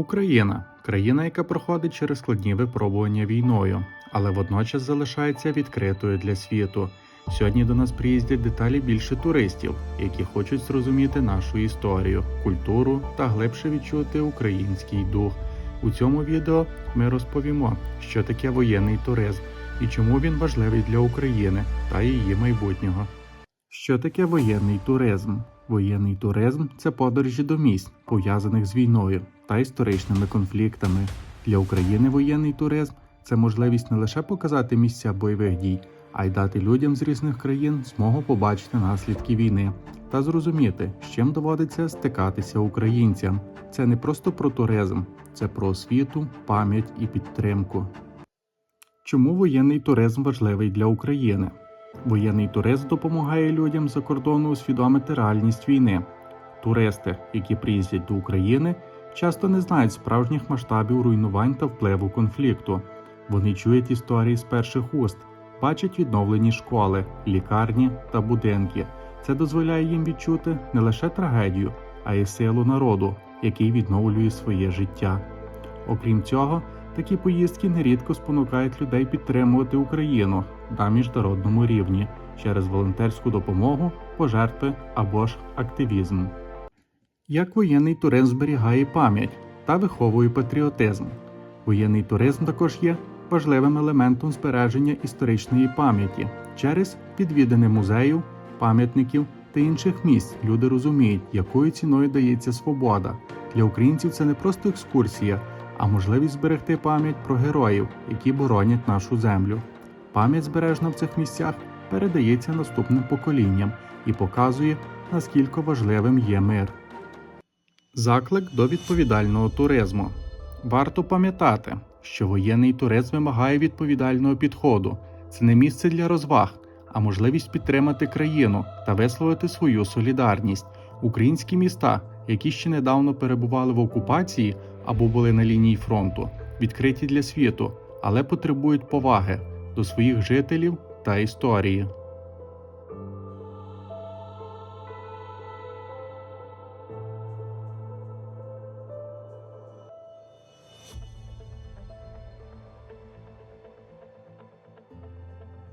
Україна країна, яка проходить через складні випробування війною, але водночас залишається відкритою для світу. Сьогодні до нас приїздять деталі більше туристів, які хочуть зрозуміти нашу історію, культуру та глибше відчути український дух. У цьому відео ми розповімо, що таке воєнний туризм і чому він важливий для України та її майбутнього. Що таке воєнний туризм? Воєнний туризм це подорожі до місць, пов'язаних з війною та історичними конфліктами. Для України воєнний туризм це можливість не лише показати місця бойових дій, а й дати людям з різних країн змогу побачити наслідки війни та зрозуміти, з чим доводиться стикатися українцям. Це не просто про туризм, це про освіту, пам'ять і підтримку. Чому воєнний туризм важливий для України? Воєнний туризм допомагає людям за кордону усвідомити реальність війни. Туристи, які приїздять до України, часто не знають справжніх масштабів руйнувань та впливу конфлікту. Вони чують історії з перших уст, бачать відновлені школи, лікарні та будинки. Це дозволяє їм відчути не лише трагедію, а й силу народу, який відновлює своє життя. Окрім цього, такі поїздки нерідко спонукають людей підтримувати Україну на міжнародному рівні через волонтерську допомогу, пожертви або ж активізм. Як воєнний туризм зберігає пам'ять та виховує патріотизм. Воєнний туризм також є важливим елементом збереження історичної пам'яті через відвідини музеїв, пам'ятників та інших місць. Люди розуміють, якою ціною дається свобода. Для українців це не просто екскурсія, а можливість зберегти пам'ять про героїв, які боронять нашу землю. Пам'ять збережена в цих місцях передається наступним поколінням і показує, наскільки важливим є мир. Заклик до відповідального туризму. Варто пам'ятати, що воєнний туризм вимагає відповідального підходу. Це не місце для розваг, а можливість підтримати країну та висловити свою солідарність. Українські міста, які ще недавно перебували в окупації або були на лінії фронту, відкриті для світу, але потребують поваги до своїх жителів та історії.